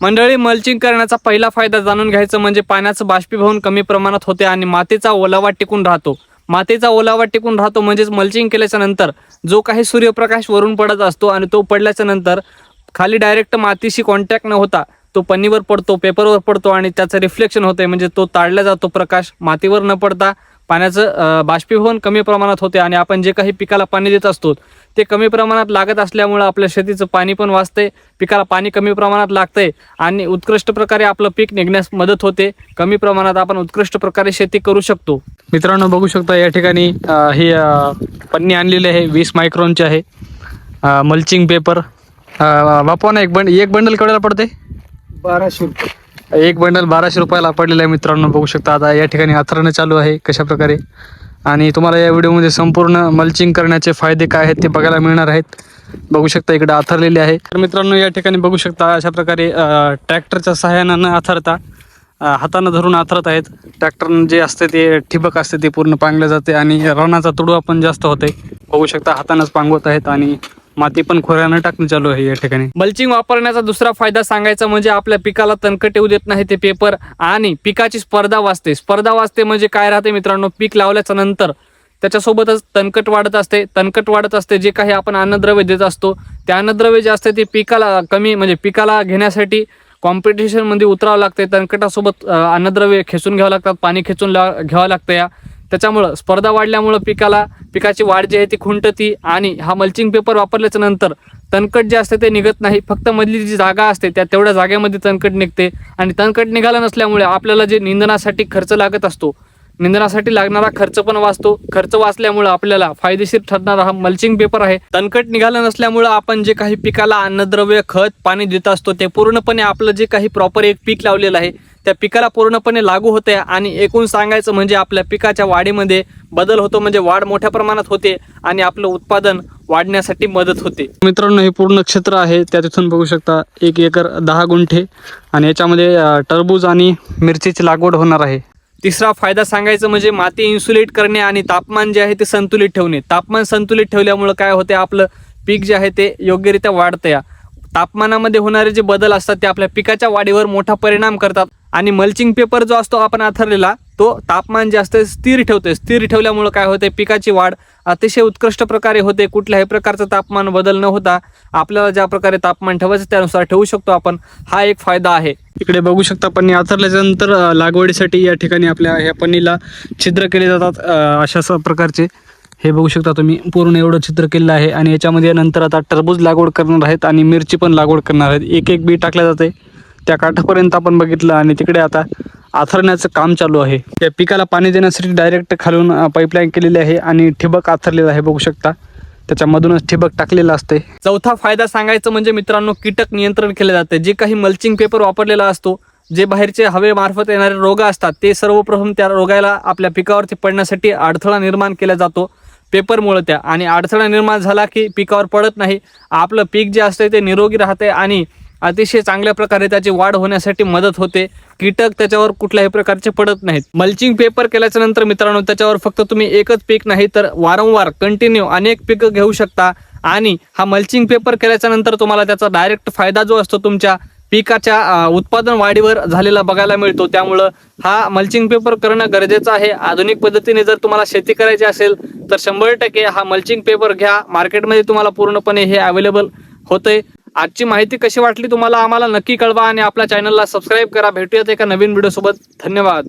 मंडळी मल्चिंग करण्याचा पहिला फायदा जाणून घ्यायचं म्हणजे पाण्याचं बाष्पीभवन कमी प्रमाणात होते आणि मातीचा ओलावा टिकून राहतो. मातीचा ओलावा टिकून राहतो म्हणजेच मल्चिंग केल्याच्यानंतर जो काही सूर्यप्रकाश वरून पडत असतो आणि तो पडल्याच्या नंतर खाली डायरेक्ट मातीशी कॉन्टॅक्ट न होता तो पन्नीवर पडतो पेपरवर पडतो आणि त्याचं रिफ्लेक्शन होते म्हणजे तो ताळला जातो प्रकाश मातीवर न पडता पाण्याचं बाष्पीभवन कमी प्रमाणात होते आणि आपण जे काही पिकाला पाणी देत असतो ते कमी प्रमाणात लागत असल्यामुळं आपल्या शेतीचं पाणी पण वाचते पिकाला पाणी कमी प्रमाणात लागतंय आणि उत्कृष्ट प्रकारे आपलं पीक निघण्यास मदत होते. कमी प्रमाणात आपण उत्कृष्ट प्रकारे शेती करू शकतो. मित्रांनो बघू शकता या ठिकाणी हे ही पन्नी आणलेली आहे वीस मायक्रॉनची आहे. मल्चिंग पेपर बापा ना एक बंड एक बंडल केवढ्याला पडते बाराशे रुपये. एक बंडल बाराशे रुपयाला पडलेलं आहे मित्रांनो बघू शकता. आता या ठिकाणी अथरणं चालू आहे कशा प्रकारे आणि तुम्हाला या व्हिडिओमध्ये संपूर्ण मल्चिंग करण्याचे फायदे काय आहेत ते बघायला मिळणार आहेत. बघू शकता इकडे अथरलेले आहे. तर मित्रांनो या ठिकाणी बघू शकता अशा प्रकारे ट्रॅक्टरच्या सहाय्यानं न अथरता हातानं धरून अथरत आहेत. ट्रॅक्टर जे असते ते ठिबक असते ते पूर्ण पांगलं जाते आणि रणाचा तुडवा पण जास्त होते. बघू शकता हातानंच पांगवत आहेत आणि माती पण खोऱ्यानं टाकणं चालू आहे या ठिकाणी. मल्चिंग वापरण्याचा दुसरा फायदा सांगायचा म्हणजे आपल्या पिकाला तणकट येऊ देत नाही ते पेपर आणि पिकाची स्पर्धा वाचते. स्पर्धा वाचते म्हणजे काय राहते मित्रांनो? पीक लावल्याच्या नंतर त्याच्यासोबतच तणकट वाढत असते. तणकट वाढत असते जे काही आपण अन्नद्रव्य देत असतो. ते अन्नद्रव्य जे असते ते पिकाला कमी म्हणजे पिकाला घेण्यासाठी कॉम्पिटिशनमध्ये उतरावं लागते. तणकटासोबत अन्नद्रव्य खेचून घ्यावं लागतात. पाणी खेचून ला घ्यावं लागतं या. त्याच्यामुळं स्पर्धा वाढल्यामुळं पिकाला पिकाची वाढ जी आहे ती खुंटती आणि हा मल्चिंग पेपर वापरल्याच्या नंतर तणकट जे असते ते निघत नाही. फक्त मधली जी जागा असते त्या तेवढ्या जागेमध्ये तणकट निघते आणि तणकट निघाला नसल्यामुळे आपल्याला जे निंदनासाठी खर्च लागत असतो निंदनासाठी लागणारा खर्च पण वाचतो. खर्च वाचल्यामुळं आपल्याला फायदेशीर ठरणारा हा मल्चिंग पेपर आहे. तणकट निघालं नसल्यामुळं आपण जे काही पिकाला अन्नद्रव्य खत पाणी देत असतो ते पूर्णपणे आपलं जे काही प्रॉपर एक पीक लावलेलं आहे त्या पिकाला पूर्णपणे लागू होते आणि एकूण सांगायचं म्हणजे आपल्या पिकाच्या वाढीमध्ये बदल होतो म्हणजे वाढ मोठ्या प्रमाणात होते आणि आपलं उत्पादन वाढण्यासाठी मदत होते. मित्रांनो हे पूर्ण क्षेत्र आहे त्या तिथून बघू शकता एक एकर दहा गुंठे आणि याच्यामध्ये टरबूज आणि मिरचीची लागवड होणार आहे. तिसरा फायदा सांगायचं म्हणजे माती इन्सुलेट करणे आणि तापमान जे आहे ते संतुलित ठेवणे. तापमान संतुलित ठेवल्यामुळं काय होते आपलं पीक जे आहे ते योग्यरित्या वाढतं या तापमानामध्ये होणारे जे बदल असतात ते आपल्या पिकाच्या वाढीवर मोठा परिणाम करतात. आणि मल्चिंग पेपर जो असतो आपण आथरलेला तो तापमान जे असतं स्थिर ठेवतोय. स्थिर ठेवल्यामुळं काय होते पिकाची वाढ अतिशय उत्कृष्ट प्रकारे होते. कुठल्याही प्रकारचं तापमान बदल न होता आपल्याला ज्या प्रकारे तापमान ठेवायचं त्यानुसार ठेवू शकतो आपण. हा एक फायदा आहे. इकडे बघू शकता पन्नी आथरल्याच्या नंतर लागवडीसाठी या ठिकाणी आपल्या ह्या पन्नीला छिद्र केले जातात अशा प्रकारचे. हे बघू शकता तुम्ही पूर्ण एवढं चित्र केलेलं आहे. आणि याच्यामध्ये नंतर आता टरबूज लागवड करणार आहेत आणि मिरची पण लागवड करणार आहेत. एक एक बी टाकल्या जाते. त्या काठापर्यंत आपण बघितलं आणि तिकडे आता आथरण्याचं काम चालू आहे. त्या पिकाला पाणी देण्यासाठी डायरेक्ट खालून पाईपलाईन केलेली आहे आणि ठिबक आथरलेलं आहे बघू शकता. त्याच्यामधूनच ठिबक टाकलेलं असते चौथा फायदा सांगायचं म्हणजे मित्रांनो कीटक नियंत्रण केले जाते जे काही मल्चिंग पेपर वापरलेला असतो जे बाहेरचे हवेमार्फत येणारे रोग असतात ते सर्वप्रथम त्या रोगाला आपल्या पिकावरती पडण्यासाठी अडथळा निर्माण केला जातो. पेपरमुळे त्या. आणि अडथळा निर्माण झाला की पिकावर पडत नाही. आपलं पीक जे असतं ते निरोगी राहते आणि अतिशय चांगल्या प्रकारे त्याची वाढ होण्यासाठी मदत होते. कीटक त्याच्यावर कुठल्याही प्रकारचे पडत नाहीत. मल्चिंग पेपर केल्याच्यानंतर मित्रांनो त्याच्यावर फक्त तुम्ही एकच पीक नाही तर वारंवार कंटिन्यू अनेक पिकं घेऊ शकता. आणि हा मल्चिंग पेपर केल्याच्यानंतर तुम्हाला त्याचा डायरेक्ट फायदा जो असतो तुमच्या पिकाच्या उत्पादन वाढीवर झालेला बघायला मिळतो. त्यामुळं हा मल्चिंग पेपर करणं गरजेचं आहे. आधुनिक पद्धतीने जर तुम्हाला शेती करायची असेल तर शंभर टक्के हा मल्चिंग पेपर घ्या. मार्केटमध्ये तुम्हाला पूर्णपणे हे अवेलेबल होतंय. आजची माहिती कशी वाटली तुम्हाला आम्हाला नक्की कळवा आणि आपल्या चॅनलला सबस्क्राईब करा. भेटूयात एका नवीन व्हिडिओसोबत धन्यवाद.